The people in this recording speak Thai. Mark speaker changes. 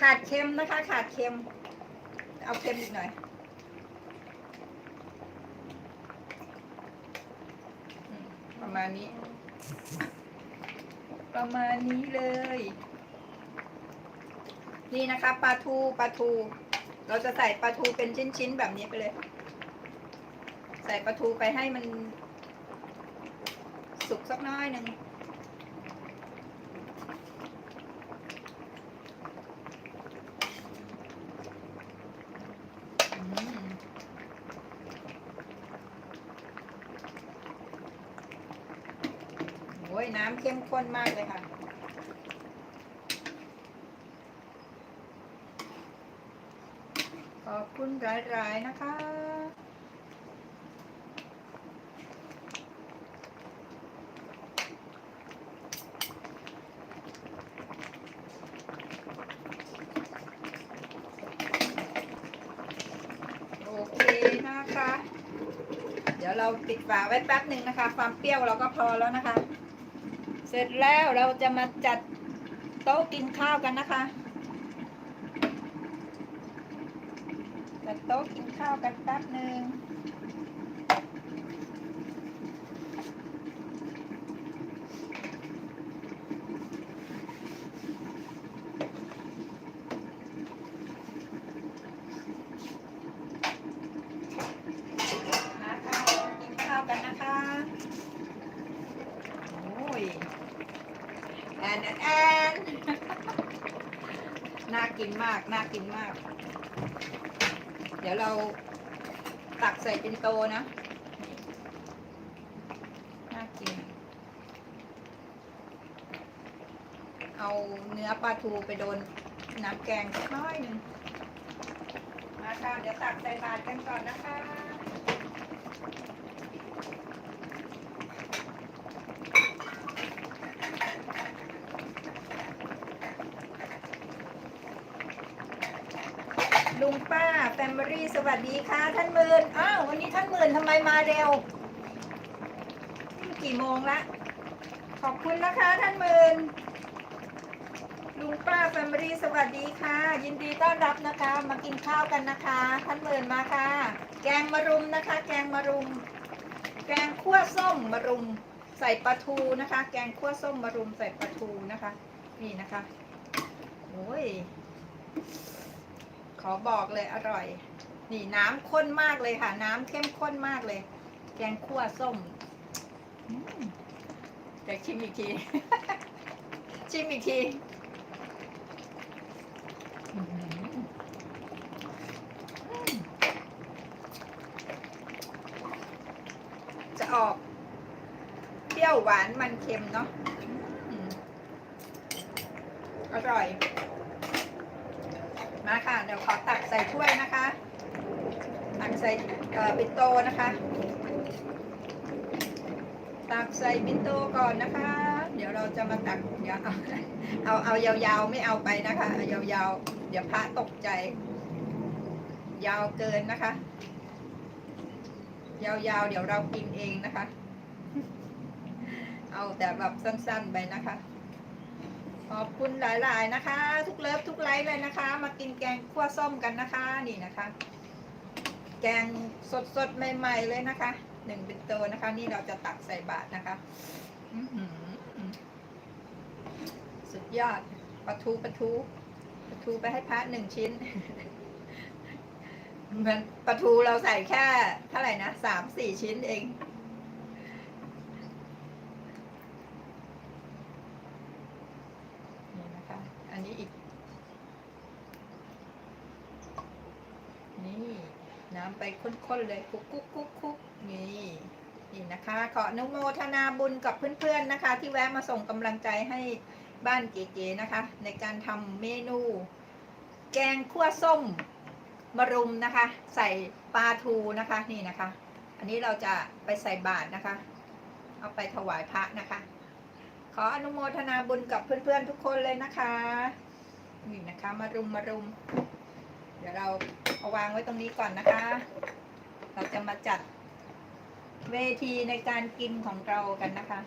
Speaker 1: ขาดเค็มนะคะ ขาดเค็ม เอาเค็มอีกหน่อยประมาณนี้ ประมาณนี้เลย นี่นะคะปลาทูปลาทู เราจะใส่ปลาทูเป็นชิ้นๆแบบนี้ไปเลย ใส่ปลาทูไปให้มัน สุกสักน้อยหนึ่งอืมโอ้ ยน้ำเข้มข้นมากเลยค่ะ ขอบคุณหลายๆนะคะ โอเคนะคะ เดี๋ยวเราปิดฝาไว้แป๊บหนึ่งนะคะ ความเปรี้ยวเราก็พอแล้วนะคะ เสร็จแล้วเราจะมาจัดโต๊ะกินข้าวกันนะคะ จัดโต๊ะกินข้าวกันแป๊บหนึ่งมาค่ะกินข้าวกันนะคะ โอ้ย แอนแอนแอน น่ากินมาก น่ากินมาก เดี๋ยวเราตักใส่เป็นโตนะ น่ากิน เอาเนื้อปลาทูไปโดนน้ำแกงสักน้อยหนึ่งมาค่ะ เดี๋ยวตักใส่บาตรกันก่อนนะคะ ลุงป้าแฟมิลี่สวัสดีค่ะ ท่านหมื่นอ้าววันนี้ท่านหมื่นทำไมมาเร็วนี่กี่โมงละขอบคุณนะคะท่านหมื่นลุงป้าแฟมิลี่สวัสดีค่ะ ยินดีต้อนรับนะคะ มากินข้าวกันนะคะ ท่านหมื่นมาค่ะ แกงมะรุมนะคะ แกงมะรุม แกงคั่วส้มมะรุม ใส่ปลาทูนะคะ แกงคั่วส้มมะรุมใส่ปลาทูนะคะ นี่นะคะโอ้ย ขอบอกเลยอร่อย นี่น้ำข้นมากเลยค่ะ น้ำเข้มข้นมากเลย แกงคั่วส้มเดี๋ยวชิมอีกที ชิมอีกทีจะออกเปรี้ยวหวานมันเค็มเนาะอร่อย มาค่ะ เดี๋ยวขอตักใส่ถ้วยนะคะ ตักใส่เอ่อปินโตนะคะ ตักใส่ปินโตก่อนนะคะ เดี๋ยวเราจะมาตักเดี๋ยวเอาเอาเอายาวๆไม่เอาไปนะคะเอายาวๆ เดี๋ยวพระตกใจ ยาวเกินนะคะ ยาวๆ เดี๋ยวเรากินเองนะคะ เอาแต่แบบสั้นๆไปนะคะ ขอบคุณหลายๆนะคะ ทุกเลิฟทุกไลฟ์เลยนะคะ มากินแกงคั่วส้มกันนะคะนี่นะคะ แกงสดๆใหม่ ๆ เลยนะคะหนึ่งเป็นโตนะคะ นี่เราจะตักใส่บาตรนะคะสุดยอดปลาทูปลาทูปลาทูไปให้พระหนึ่งชิ้นมันปลาทูเราใส่แค่เท่าไหร่นะสามสี่ชิ้นเอง นี่นะคะ อันนี้อีก นี่ น้ำไปข้นๆเลยคุกคุกคุกคุกนี่นี่นะคะ ขออนุโมทนาบุญกับเพื่อนๆนะคะ ที่แวะมาส่งกำลังใจให้บ้านเก๋ๆนะคะ ในการทำเมนู แกงคั่วส้มมะรุมนะคะ ใส่ปลาทูนะคะนี่นะคะ อันนี้เราจะไปใส่บาตรนะคะ เอาไปถวายพระนะคะ ขออนุโมทนาบุญกับเพื่อนๆทุกคนเลยนะคะ นี่นะคะมารุมมารุม เดี๋ยวเราเอาวางไว้ตรงนี้ก่อนนะคะ เราจะมาจัดเวทีในการกินของเรากันนะคะ